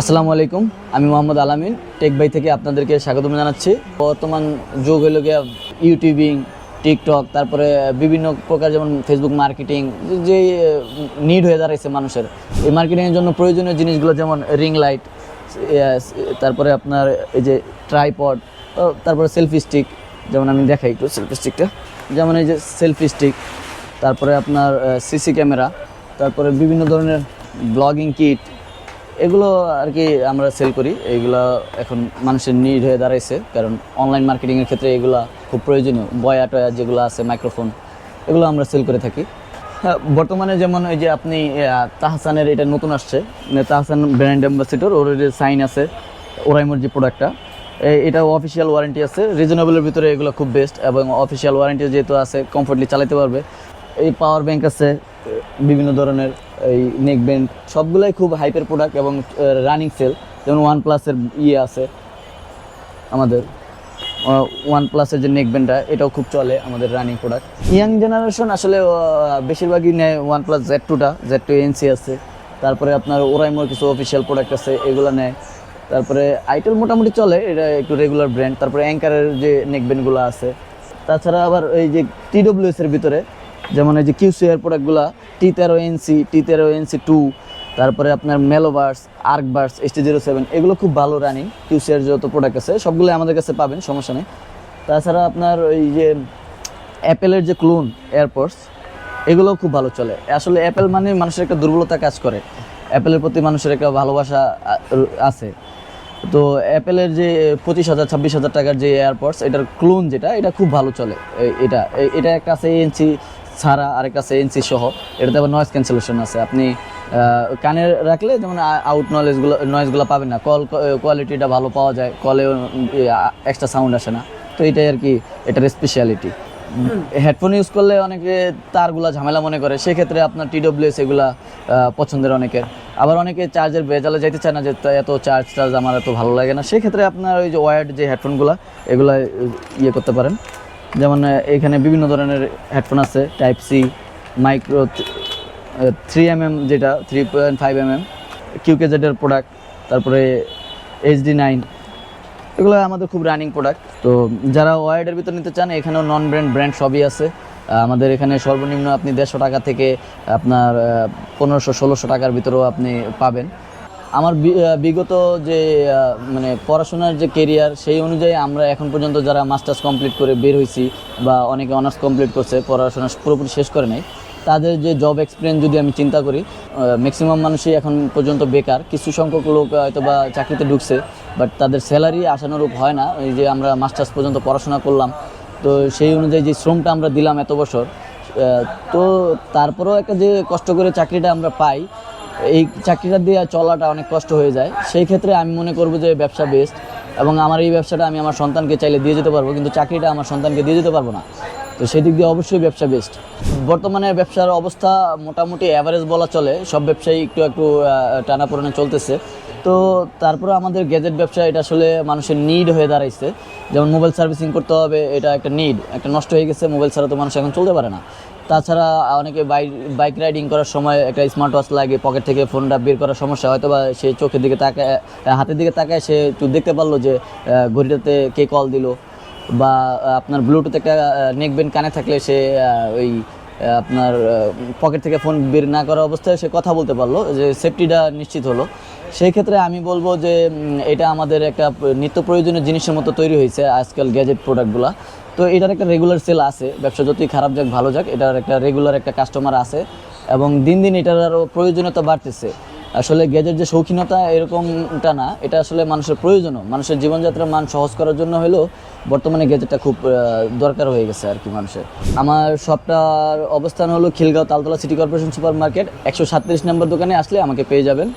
আসসালামু আলাইকুম, আমি মোহাম্মদ আলামিন, টেক বাই থেকে আপনাদেরকে স্বাগতম জানাচ্ছি। বর্তমান যুগ হলো গিয়া ইউটিউবিং, টিকটক, তারপরে বিভিন্ন প্রকার যেমন ফেসবুক মার্কেটিং যে নিড হয়ে দাঁড়াইছে মানুষের। এই মার্কেটিংয়ের জন্য প্রয়োজনীয় জিনিসগুলো যেমন রিং লাইট তারপরে আপনার এই যে ট্রাইপড তারপরে সেলফি স্টিক যেমন আমি দেখাই একটু সেলফি স্টিকটা যেমন এই যে সেলফি স্টিক তারপরে আপনার সিসি ক্যামেরা তারপরে বিভিন্ন ধরনের ব্লগিং কিট এগুলো আর কি আমরা সেল করি। এগুলো এখন মানুষের নিড হয়ে দাঁড়াইছে কারণ অনলাইন মার্কেটিংয়ের ক্ষেত্রে এগুলো খুব প্রয়োজনীয়। বয়া টয়া যেগুলো আছে মাইক্রোফোন এগুলো আমরা সেল করে থাকি। হ্যাঁ, বর্তমানে যেমন ওই যে আপনি তাহসানের এটা নতুন আসছে। মানে তাহসান ব্র্যান্ড অ্যাম্বাসিডর ওর যে সাইন আছে ওরাইমোর যে প্রোডাক্টটা এটা অফিসিয়াল ওয়ারেন্টি আছে। রিজনেবলের ভিতরে এগুলো খুব বেস্ট এবং অফিসিয়াল ওয়ারেন্টি যেহেতু আছে কমফোর্টলি চালাতে পারবে। এই পাওয়ার ব্যাংক আছে বিভিন্ন ধরনের। এই নেক ব্যান্ড সবগুলোই খুব হাইপের প্রোডাক্ট এবং রানিং সেল যেমন ওয়ান প্লাসের ইয়ে আছে আমাদের। ওয়ান প্লাসের যে নেক ব্যান্ডটা এটাও খুব চলে আমাদের রানিং প্রোডাক্ট ইয়াং জেনারেশন আসলে বেশিরভাগই নেয় ওয়ান প্লাস জেড টুটা জেড টু এনসি আছে। তারপরে আপনার ওরাইমোর কিছু অফিসিয়াল প্রোডাক্ট আছে, এগুলো নেয়। তারপরে আইটেল মোটামুটি চলে, এটা একটু রেগুলার ব্র্যান্ড তারপরে অ্যাঙ্কারের যে নেক ব্যান্ডগুলো আছে। তাছাড়া আবার এই যে টিডব্লিউএস এর ভিতরে যেমন এই যে কিউসিআর প্রোডাক্টগুলো টি তেরো এনসি টি তেরো এনসি টু তারপরে আপনার মেলোভার্স আর্কবার্স এস টি জিরো সেভেন এগুলো খুব ভালো রানিং কিউসিআর যত প্রোডাক্ট আছে সবগুলো আমাদের কাছে পাবেন, সমস্যা নেই। তাছাড়া আপনার ওই যে অ্যাপেলের যে ক্লোন এয়ারপোর্টস এগুলো খুব ভালো চলে। আসলে অ্যাপেল মানে মানুষের একটা দুর্বলতা কাজ করে। অ্যাপেলের প্রতি মানুষের একটা ভালোবাসা আছে। তো অ্যাপেলের যে পঁচিশ হাজার, ছাব্বিশ হাজার টাকার যে এয়ারপোর্টস এটার ক্লোন যেটা, এটা খুব ভালো চলে। এটা এটা একটা আছে এনসি ছাড়া আরেকটা আছে এনসি সহ। এটাতে আবার নয়েজ ক্যান্সেলেশন আছে। আপনি কানে রাখলে যেমন আউট নলেজগুলো নয়েজগুলো পাবেন না। কল কোয়ালিটিটা ভালো পাওয়া যায়। কলে এক্সট্রা সাউন্ড আসে না। তো এটাই আর কি এটার স্পেশালিটি হেডফোন ইউজ করলে অনেকে তারগুলা ঝামেলা মনে করে। সেক্ষেত্রে আপনার টিডব্লিউএস এগুলা পছন্দের অনেকের। আবার অনেকে চার্জের বেজালে যাইতে চায় না যে এত চার্জ টার্জ আমার এত ভালো লাগে না। সেক্ষেত্রে আপনার ওই যে ওয়ার্ড যে হেডফোনগুলো এগুলা ইয়ে করতে পারেন। যেমন এখানে বিভিন্ন ধরনের হেডফোন আছে type C micro three M M যেটা three point five M M কিউকেজেডের product তারপরে এইচডি নাইন এগুলো আমাদের খুব রানিং প্রোডাক্ট তো যারা ওয়ার্ডের ভিতর নিতে চান, এখানেও নন ব্র্যান্ড ব্র্যান্ড সবই আছে। আমাদের এখানে সর্বনিম্ন আপনি দেড়শো টাকা থেকে আপনার পনেরোশো, ষোলোশো টাকার ভিতরেও আপনি পাবেন। আমার বিগত যে মানে পড়াশোনার যে কেরিয়ার সেই অনুযায়ী আমরা এখন পর্যন্ত যারা মাস্টার্স কমপ্লিট করে বের হয়েছি বা অনেকে অনার্স কমপ্লিট করছে, পড়াশোনা পুরোপুরি শেষ করে নাই, তাদের যে জব এক্সপিরিয়েন্স যদি আমি চিন্তা করি ম্যাক্সিমাম মানুষই এখন পর্যন্ত বেকার। কিছু সংখ্যক লোক হয়তো বা চাকরিতে ঢুকছে বাট তাদের স্যালারি আশানুরূপ হয় না। এই যে আমরা মাস্টার্স পর্যন্ত পড়াশোনা করলাম, তো সেই অনুযায়ী যে শ্রমটা আমরা দিলাম এত বছর তো তারপরেও একটা যে কষ্ট করে চাকরিটা আমরা পাই এই চাকরিটা দিয়ে চলাটা অনেক কষ্ট হয়ে যায়। সেই ক্ষেত্রে আমি মনে করব যে ব্যবসা বেস্ট এবং আমার এই ব্যবসাটা আমি আমার সন্তানকে চাইলে দিয়ে যেতে পারব, কিন্তু চাকরিটা আমার সন্তানকে দিয়ে যেতে পারব না। তো সেই দিক দিয়ে অবশ্যই ব্যবসা বেস্ট বর্তমানে ব্যবসার অবস্থা মোটামুটি অ্যাভারেজ বলা চলে। সব ব্যবসায়ী একটু একটু টানা পড়ানো চলতেছে। তো তারপরে আমাদের গ্যাজেট ব্যবসা, এটা আসলে মানুষের নিড হয়ে দাঁড়াইছে। যেমন মোবাইল সার্ভিসিং করতে হবে, এটা একটা নিড একটা নষ্ট হয়ে গেছে মোবাইল ছাড়া তো মানুষ এখন চলতে পারে না। তাছাড়া অনেকে বাইক বাইক রাইডিং করার সময় একটা স্মার্ট ওয়াচ লাগে পকেট থেকে ফোনটা বের করার সমস্যা। হয়তো বা সে চোখের দিকে তাকায়, হাতের দিকে তাকায় সে দেখতে পারল যে ঘড়িটাতে কে কল দিল। বা আপনার ব্লুটুথ একটা নেক ব্যান্ড কানে থাকলে সে ওই আপনার পকেট থেকে ফোন বের না করা অবস্থায় সে কথা বলতে পারল, যে সেফটিটা নিশ্চিত হলো। সেই ক্ষেত্রে আমি বলব যে এটা আমাদের একটা নিত্য প্রয়োজনীয় জিনিসের মতো তৈরি হয়েছে আজকাল গ্যাজেট প্রোডাক্টগুলো তো এটার একটা রেগুলার সেল আছে, ব্যবসা যতই খারাপ যাক, ভালো যাক, এটার একটা রেগুলার একটা কাস্টমার আছে, এবং দিন দিন এটার আরও প্রয়োজনীয়তা বাড়তেছে। আসলে গ্যাজেট যে শৌখিনতা এরকমটা না, এটা আসলে মানুষের প্রয়োজনও। মানুষের জীবনযাত্রার মান সহজ করার জন্য হলেও বর্তমানে গ্যাজেটটা খুব দরকার হয়ে গেছে আর কি মানুষের। আমার সবটার অবস্থান হলো Khilgaon Taltola city corporation super market একশো সাতত্রিশ নম্বর দোকানে আসলে আমাকে পেয়ে যাবেন।